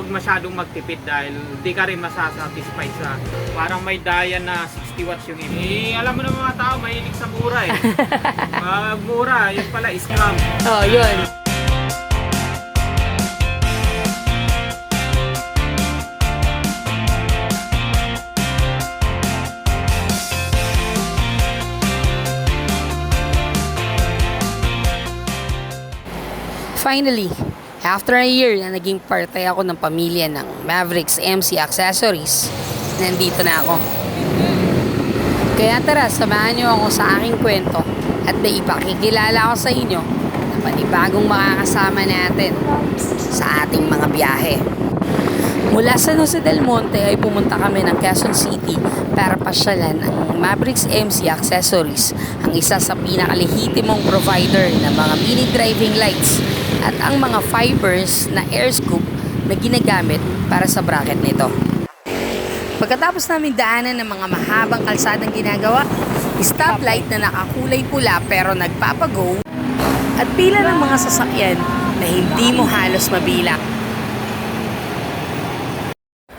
huwag masyadong magtipid dahil di ka rin masasatisfy sa parang may daya na 60 watts yung iba. Eh, alam mo na mga tao, mahilig sa mura eh. Pag mura, yun pala, scam. Oh, yun. Finally, after a year na naging parte ako ng pamilya ng Mavericks MC Accessories, nandito na ako. Kaya tara, samahan niyo ako sa aking kwento at may ipakikilala ko sa inyo na panibagong makakasama natin sa ating mga biyahe. Mula sa Jose del Monte ay pumunta kami ng Quezon City para pasyalan ang Mavericks MC Accessories, ang isa sa pinakalehitimong provider ng mga mini driving lights at ang mga fibers na air scoop na ginagamit para sa bracket nito. Pagkatapos namin daanan ng mga mahabang kalsadang ginagawa, stoplight na nakakulay pula pero nagpapago at pila ng mga sasakyan na hindi mo halos mabilang.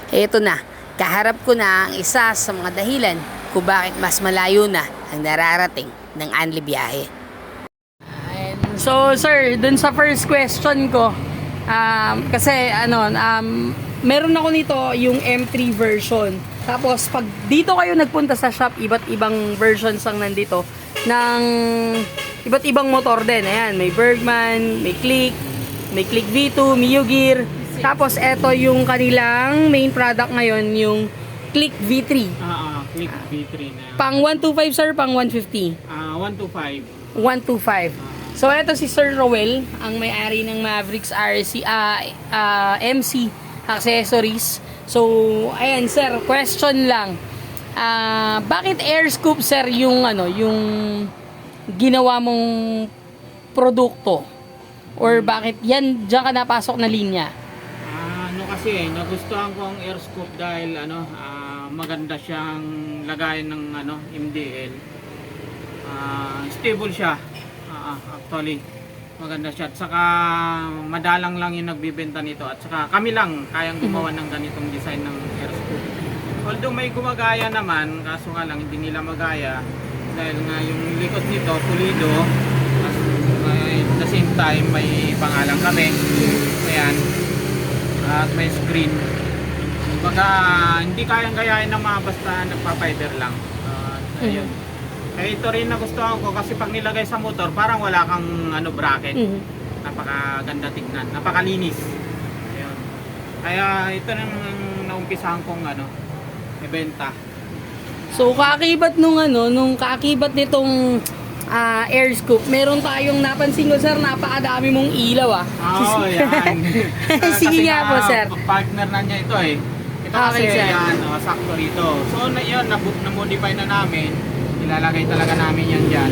Eto na, kaharap ko na ang isa sa mga dahilan kung bakit mas malayo na ang nararating ng Anli biyahe. So sir, dun sa first question ko, um, kasi ano, um, meron ako nito yung M3 version. Tapos pag dito kayo nagpunta sa shop, iba't ibang versions ang nandito ng iba't ibang motor din. Ayan, may Bergman, may Click, may Click V2, Mio Gear. Tapos eto yung kanilang main product ngayon, yung Click V3. Ah, ah, click V3 na. Pang 125 sir, pang 150. Ah, 125. 125. So, ito si Sir Rowell, ang may-ari ng Mavericks RC, ah, ah, MC Accessories. So, ayan sir, question lang. Ah, bakit air scoop sir yung ano, yung ginawa mong produkto? Or bakit yan diyan ka napasok na linya? Ah, ano kasi, nagustuhan ko ang air scoop dahil ano, ah, maganda siyang lagayan ng ano, MDL. Ah, stable siya. Ah, actually, maganda siya. At saka madalang lang yung nagbibenta nito. At saka kami lang kayang gumawa ng ganitong design ng air scoop. Although may gumagaya naman, kaso nga lang hindi nila magaya dahil nga yung likod nito, pulido, at at the same time may pangalan kami. Ayan. At may screen. Kumbaga, hindi kayang gayahin ng mga basta nagpa-fiber lang. Ah, ayun. Kaya ito rin nagustuhan ko kasi pag nilagay sa motor, parang wala kang ano bracket. Mhm. Napakaganda tignan, napakalinis. Ayun. Kaya ito nang naumpisahan kong ano, ibenta. So, kaakibat nung ano, nung kaakibat nitong ah, air scoop, meron tayong napansin ko sir, napakadami mong ilaw ah. Oo, yan. Sige Kasi nga po, sir. Partner na niya ito eh. Ito Okay, kasi sir. yan, oh, sakto rito. So na yun, na- na-modify na namin. Ilalagay talaga namin yan dyan.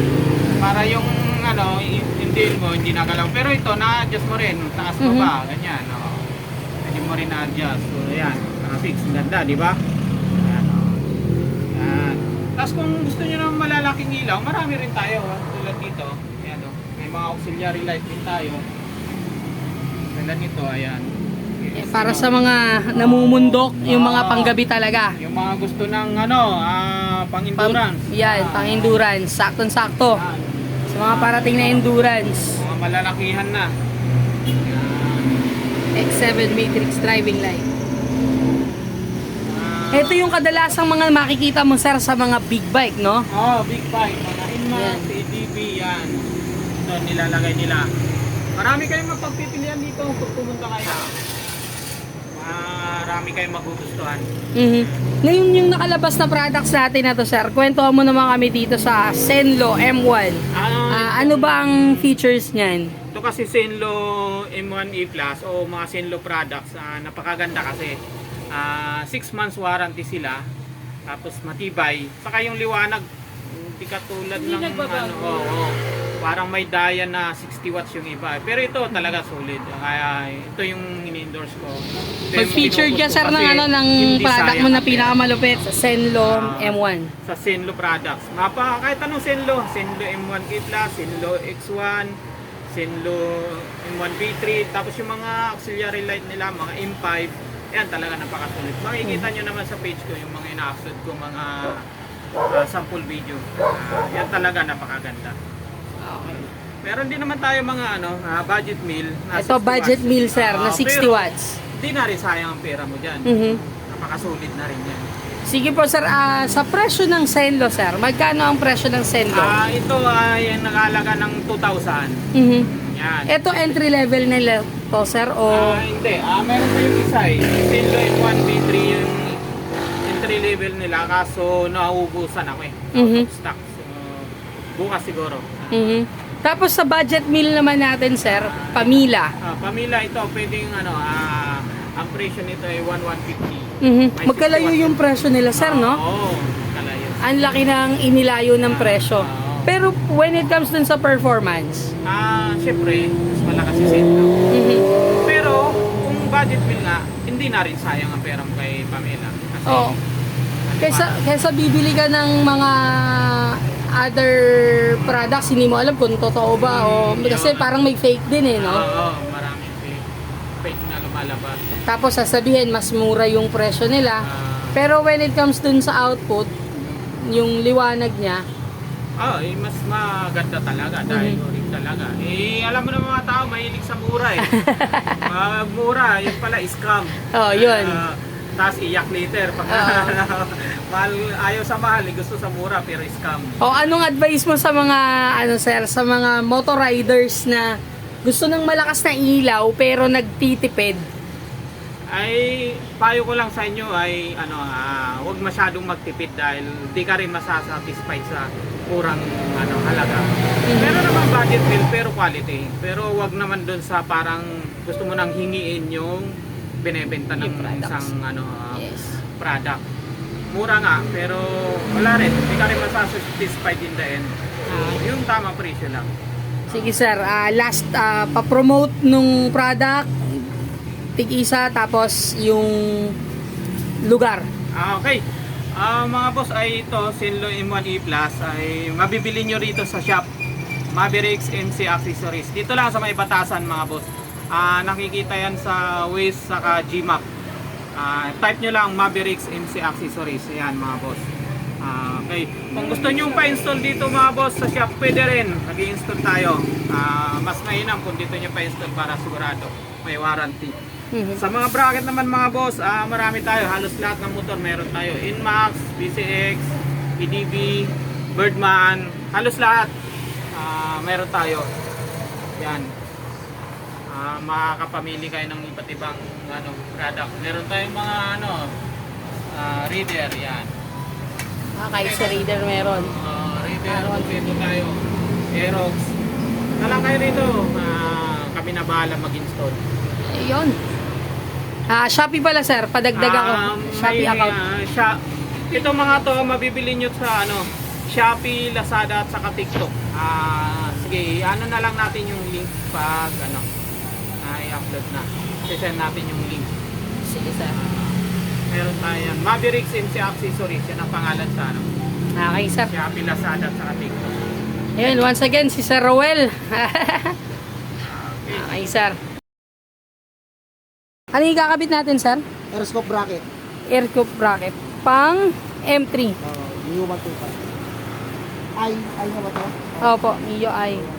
Para yung ano, deal mo, hindi nagalaw. Pero ito, na-adjust mo rin. Taas mo Mhm. ba? Ganyan. Oh. Pwede mo rin na-adjust. So yan, naka-fix. Ang Ganda, di ba? Yan, oh. Yan. Tapos kung gusto nyo ng malalaking ilaw, marami rin tayo. ah, Tulad dito. Yan, oh. May mga auxiliary light din tayo. Tulad nito, ayan. Para sa mga namumundok, yung mga panggabi talaga. Yung mga gusto ng ano, Pang, pang-endurance. yan, Ah, pang endurance, saktong-sakto. yan. Sa mga parating na endurance. Mga malalakihan na. Yan. X7 Matrix driving light. Ah, Ito yung kadalasang mga makikita mo sir sa mga big bike, no? Oh, big bike, mga Inmax. ADB, yan. Ito, nilalagay nila. Marami kayong mapagpipilian dito kung pumunta kayo. Marami kayong magugustuhan. Mhm. Ngayon yung nakalabas na products natin na to sir, kwentuhan mo naman kami dito sa Senlo M1. Ah, ano ba ang features niyan? Ito kasi Senlo M1E Plus o mga Senlo products, ah, napakaganda kasi 6 months warranty sila. Tapos matibay. Saka yung liwanag, hindi katulad Hindi ng nagbabago. ano, oo, oo. Parang may daya na 60 watts yung iba. Pero ito talaga solid. Kaya ito yung ini-endorse ko. Ito yung Mag-feature ka sir ng ano ng product mo na pinakamalupit sa Senlo Ah. M1. sa Senlo products. Mapa kahit anong Senlo, Senlo M1K Plus, Senlo X1, Zenlo M1B3, tapos yung mga auxiliary light nila, mga M5, yan talaga napakasulit. Makikita nyo naman sa page ko yung mga ina-upload ko mga ah, sample video. Ah, yan talaga napakaganda. Okay. Meron din naman tayo mga ano, ah, budget meal. na Ito 60 budget watts. meal sir na Ah, 60 pero watts. Di na rin sayang ang pera mo dyan. Mhm. Napakasulit na rin yan. Sige po sir, ah, sa presyo ng Senlo sir, magkano ang presyo ng Senlo? Ah, ito ay nag-aalaga ng 2,000. Mhm. Yan. Ito entry level nila to sir o Ah, hindi. Ah, meron pa yung isa eh. Zenlo M1B3 yung entry level nila kaso nauubusan ako eh. Mhm. stock. So, bukas siguro. Mhm. Tapos sa budget meal naman natin sir, Pamila. Ah, pamila ito, pwedeng ano, ah, ang presyo nito ay 1,150. Mhm. May Magkalayo 60 yung presyo nila sir, Ah, no? Oo, magkalayo. Ang laki ng inilayo ng presyo. Oo. Pero when it comes dun sa performance, Ah, syempre, mas malakas si Zenlo. mhm. Pero, kung budget meal nga, hindi na rin sayang ang pera mo kay Pamela. Kasi, Oo. ano Kaysa, pa, kaysa bibili ka ng mga other products, hindi mo alam kung totoo ba o kasi parang may fake din eh, no? Oo, maraming fake, fake na lumalabas. Tapos sasabihin mas mura yung presyo nila. Ah, Pero when it comes dun sa output, yung liwanag niya, oh, eh, mas maganda talaga dahil Mhm. mm talaga. Eh, alam mo naman mga tao, mahilig sa mura eh. Pag mura, yun pala, scam. oh, yun. Ah, Tapos iyak later. Pag Oo. mahal, ayaw sa mahal, eh, gusto sa mura, pero scam. O anong advice mo sa mga ano sir, sa mga motor riders na gusto ng malakas na ilaw pero nagtitipid? ay payo ko lang sa inyo ay ano ah, huwag masyadong magtipid dahil di ka rin masasatisfied sa kurang ano halaga. Meron naman budget bill pero quality. Pero wag naman doon sa parang gusto mo nang hingiin yung binebenta ng isang ano ah, Yes. product. Mura nga pero wala rin. Di ka rin masasatisfied in the end. So, yung tamang presyo lang. Sige sir, ah, last ah, pa-promote nung product, tig-isa tapos yung lugar. Ah, okay. Ah, mga boss ay ito, Sinlo M1E Plus ay mabibili nyo rito sa shop Mavericks MC Accessories. Dito lang sa may batasan mga boss. Ah, nakikita yan sa Waze saka Gmap. Ah, type nyo lang Mavericks MC Accessories. Ayan mga boss. Ah, okay. Kung gusto nyo pa-install dito mga boss sa shop, pwede rin. Nag-install tayo. Ah, mas mainam kung dito nyo pa-install para sigurado. May warranty. Mhm. Sa mga bracket naman mga boss, ah, marami tayo. Halos lahat ng motor meron tayo. Inmax, BCX, EDB, Birdman, halos lahat ah, meron tayo. Yan. Ah, makakapamili kayo ng iba't ibang ano, product. Meron tayong mga ano, ah, reader, yan. Ah, kahit sa reader meron. Ah, reader, dito tayo. Aerox. Talang kayo rito. Ah, kami na bahala mag-install. Ayun. Ah, Shopee pala sir, padagdag ako. Um, Shopee may, account. ah, Sha- ito mga to mabibili nyo sa ano, Shopee, Lazada at saka TikTok. Ah, sige, ano na lang natin yung link pag ano, i-upload na. I-send natin yung link. Sige sir. Meron tayo yan. Mavericks MC Accessories, yan ang pangalan sa ano, Okay sir. Shopee, Lazada at saka TikTok. Ayun, once again, si Sir Rowell. Okay. okay sir. Ano yung kakabit natin sir? Aeroscope bracket. Air coupe bracket. Pang M3. Uh, new 125. Ay, ay na ba ito? Opo, Mio I.